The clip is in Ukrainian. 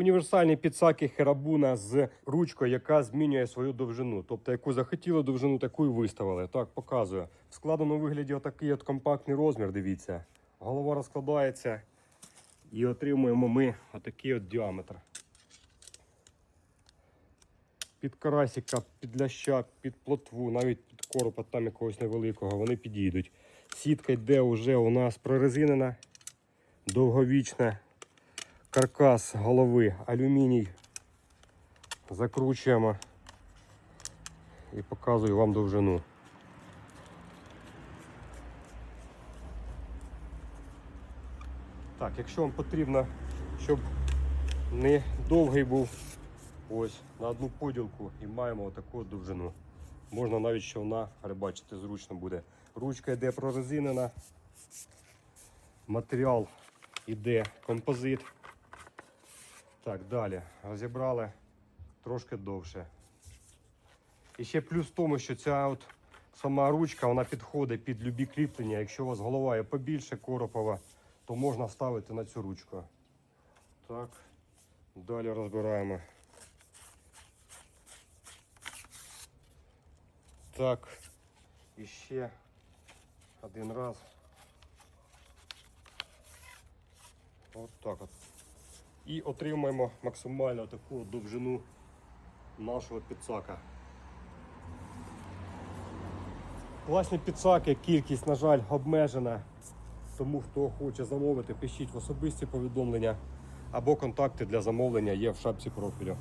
універсальні підсаки Херабуна з ручкою, яка змінює свою довжину. Тобто, яку захотіли довжину, таку і виставили. Так, показую. В складеному вигляді отакий от компактний розмір, дивіться. Голова розкладається і отримуємо ми отакий от діаметр. Під карасика, під ляща, під плотву, навіть під коропа там якогось невеликого, вони підійдуть. Сітка йде вже у нас прорезинена, довговічна. Каркас голови, алюміній. Закручуємо і показую вам довжину. Так, якщо вам потрібно, щоб не довгий був ось на одну поділку і маємо отаку от довжину. Можна навіть човна рибачити зручно буде. Ручка йде прорезинена. Матеріал іде композит. Так, далі. Розібрали трошки довше. І ще плюс в тому, що ця от сама ручка вона підходить під любі кріплення. Якщо у вас голова є побільше коропова, то можна ставити на цю ручку. Так. Далі розбираємо. Так. І ще один раз. От так от. І отримаємо максимально таку довжину нашого підсака. Власні підсаки, кількість, на жаль, обмежена. Тому хто хоче замовити, пишіть в особисті повідомлення або контакти для замовлення є в шапці профілю.